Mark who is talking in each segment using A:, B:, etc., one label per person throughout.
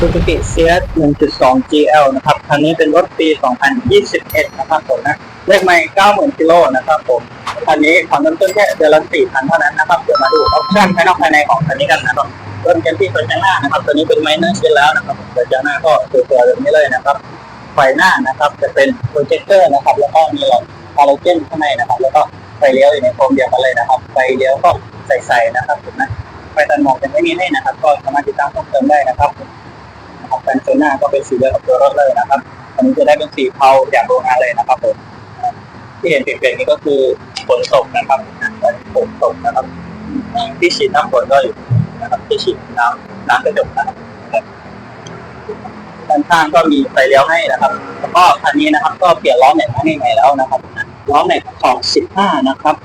A: Suzuki CS 1.2 GL นะครับ คันนี้เป็นรถปี 2021 นะครับผมนะ เลขไม่90,000กิโลนะครับผม คันนี้ผ่อนเริ่มต้นแค่เดือนละ4,000 เท่านั้นนะครับ เดี๋ยวมาดูออปชั่นภายนอกภายในของคันนี้กันนะครับ เริ่มกันที่ไฟหน้านะครับ ตัวนี้เป็นไมเนอร์ชิ้นแล้วนะครับไฟหน้าก็สวยๆแบบนี้เลยนะครับ ไฟหน้านะครับ จะเป็นโปรเจคเตอร์นะครับ แล้วก็มีหลอดฮาโลเจนข้างในนะครับ แล้วก็ไฟเลี้ยวอยู่ในโฟมเดียวกันเลยนะครับ ไฟเลี้ยวก็ใสๆนะครับผมนะไฟตันหมอกยังไม่มีให้นะครับ ก็สามารถติดตั้งเพิ่มเติมได้นะครับ นะครับแฟนโซน่าก็เป็นสีเดียวกับตัวรถเลยนะครับอันนี้จะได้เป็นสีเทาอย่างโรงงานเลยนะครับผมที่เห็นเปลี่ยนๆนี้ก็คือฝนตกนะครับฝนตกนะครับที่ฉีดน้ำฝนก็อยู่นะครับที่ฉีดน้ำน้ำกระจกนะครับด้านข้างก็มีไฟเลี้ยวให้นะครับ แล้วก็คันนี้นะครับ ก็เปลี่ยนล้อแม็กให้ใหม่แล้วนะครับล้อแม็กขอบ 15 นะครับ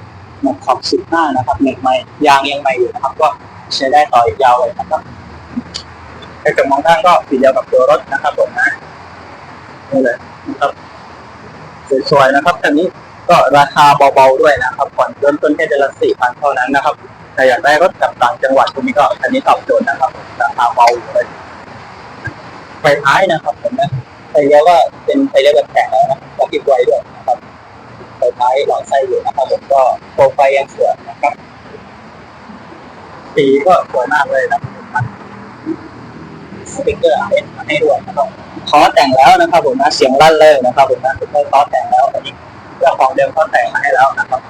A: แม็กขอบ 15 นะครับแม็กใหม่ยางยังใหม่อยู่นะครับ ก็ใช้ได้ต่ออีกยาวเลยนะครับ กระจกมองข้างก็สีเดียวกับตัวรถนะครับผมนะนี่เลยนะครับสวยๆนะครับคันนี้ก็ราคาเบาๆด้วยนะครับผ่อนเริ่มต้นแค่เดือนละสี่พันเท่านั้นนะครับใครอยากได้รถกับต่างจังหวัดตรงนี้ก็คันนี้ตอบโจทย์นะครับราคาเบาเลยไฟท้ายนะครับผมนะไฟเลี้ยวก็เป็นไฟเลี้ยวแบบแข็งแล้วนะก็ติดไว้ด้วยนะครับไฟท้ายหลอดไส้อยู่นะครับผมก็โปรไฟยังสวยนะครับสีก็สวยมากเลยนะครับ สติกเกอร์ให้ให้ด้วยนะครับคอแต่งแล้วนะครับผมนะเสียงลั่นเลยนะครับผมนะสติ๊กเกอร์คอแต่งแล้วอันนี้เจ้าของเดิมเขาแต่งมาให้แล้วนะครับ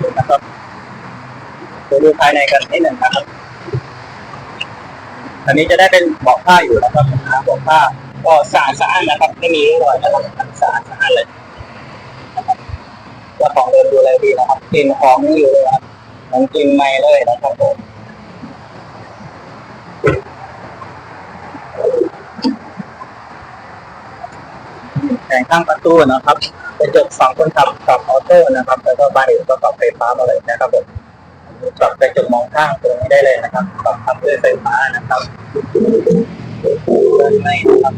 A: ดูนะครับเดี๋ยวดูภายในกันนิดหนึ่งนะครับ อันนี้จะได้เป็นบาะผ้าอยู่นะครับนะบาะผ้าก็สะอาดสะอาดนะครับ ไม่มีรอยนะครับสะอาดสะอาดเลยเจ้าของเดินดูแลดีนะครับกลิ่นหอมยังอยู่เลย ครับยังกลินไม่เลยนะครับผมแผงข้างประตูนะครับกระจกฝั่งคนขับปรับออโต้นะครับแล้วก็บานอื่นก็ปรับไฟฟ้ามาเลยนะครับผมปรับกระจกมองข้างตรงนี้ได้เลยนะครับปรับทำด้วยไฟฟ้านะครับเดินไม่นะครับ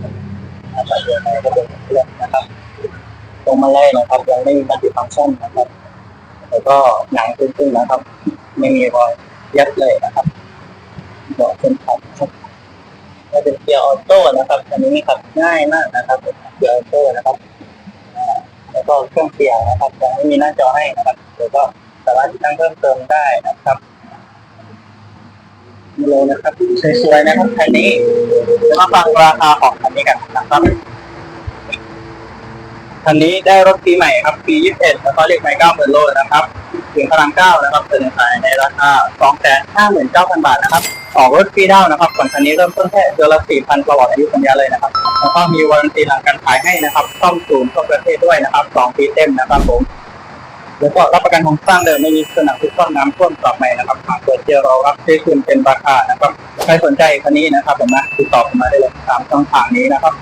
A: นะครับเดินไม่ก็เป็นรื่องนะครับตรงมาเลยนะครับยังไม่มีการติดฟังก์ชันนะครับ แล้วก็หนังตึงๆนะครับ ไม่มีรอยยัดเลยนะครับเบาะคนขับครับก็เป็นเกียร์ออโต้นะครับ อันนี้ขับง่ายมากนะครับเกียร์ออโต้นะครับแล้วก็เครื่องเสียงนะครับยังไม่มีหน้าจอให้นะครับเดี๋ยวก็สามารถติดตั้งเพิ่มเติมได้นะครับนี่เลยนะครับสวยๆนะครับคันนี้มาฟังราคาของคันนี้กันนะครับ คันนี้ได้รถปีใหม่ครับปี 21 แล้วก็เลขไม่9หมื่นโลนะครับเสียงพลัง9นะครับเสนอขายในราคา 259,000 บาทนะครับ ออกรถฟรีดานะครับก่อนคันนี้เริ่มต้นแค่เดือนละ 4,000ตลอดอายุสัญญาเลยนะครับ แล้วก็มีวารันตีหลังการขายให้นะครับซ่อมศูนย์ทั่วประเทศด้วยนะครับ 2 ปีเต็มนะครับผม แล้วก็รับประกันโครงสร้างเดิมไม่มีสนับทุกต้นน้ำท่วมปรับใหม่นะครับหากเกิดเจอเรารับซื้อคืนเป็นราคานะครับ ใครสนใจคันนี้นะครับผมนะติดต่อผมมาได้เลยตามช่องทางนี้นะครับ